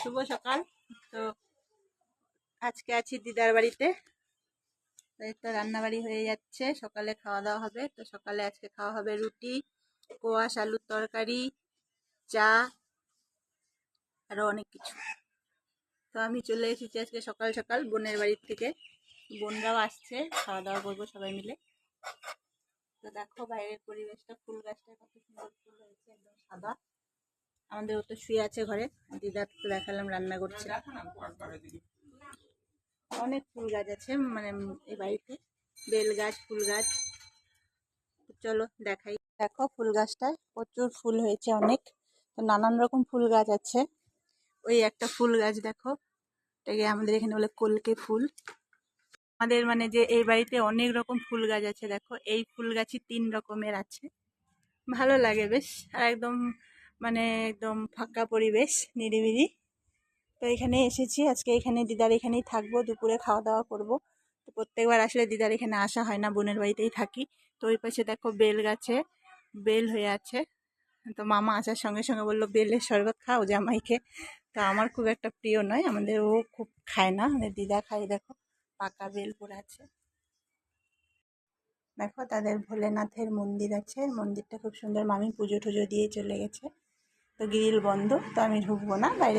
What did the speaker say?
শুভ সকাল। তো আজকে আছি দিদার বাড়িতে। তো এই তো রান্নাবাড়ি হয়ে যাচ্ছে। সকালে খাওয়া দাওয়া হবে। তো সকালে আজকে খাওয়া হবে রুটি, কোয়াশ, আলুর তরকারি, চা আরও অনেক কিছু। তো আমি চলে এসেছি আজকে সকাল সকাল বোনের বাড়ির থেকে। বোনরাও আসছে। খাওয়া দাওয়া করব সবাই মিলে। তো দেখো বাইরের পরিবেশটা। ফুল গাছটা কত সুন্দর ফুল হয়েছে, একদম সাদা। আমাদের ও তো শুয়ে আছে ঘরে। দিদার তো দেখালাম রান্না করছে। অনেক ফুল গাছ আছে মানে এই বাড়িতে। বেল গাছ, ফুল গাছ। চলো দেখাই। দেখো ফুল গাছটায় প্রচুর ফুল হয়েছে অনেক। তো নানান রকম ফুল গাছ আছে। ওই একটা ফুল গাছ দেখো। এটাকে আমাদের এখানে বলে কলকে ফুল। আমাদের মানে যে এই বাড়িতে অনেক রকম ফুল গাছ আছে, দেখো। এই ফুল গাছই তিন রকমের আছে। ভালো লাগে বেশ। আর একদম মানে একদম ফাঁকা পরিবেশ, নিরিবিলি। তো এখানে এসেছি। আজকে এখানে দিদার এখানেই থাকব। দুপুরে খাওয়া দাওয়া করব। তো প্রত্যেকবার আসলে দিদার এখানে আসা হয় না। বোনের বাড়িতেই থাকি। তো ওই পাশে দেখো বেল গাছে, বেল হয়ে আছে। তো মামা আসার সঙ্গে সঙ্গে বলল বেলের শরবত খাও জামাইকে। তো আমার খুব একটা প্রিয় নয়। আমাদের ও খুব খায় না। আমাদের দিদা খায়, দেখো। পাকা বেল পড়ে আছে। দেখো, তাদের ভোলেনাথের মন্দির আছে। মন্দিরটা খুব সুন্দর। মামি পুজো টুজো দিয়ে চলে গেছে। তো গ্রিল বন্ধ তো আমি ঢুকবো না বাইরে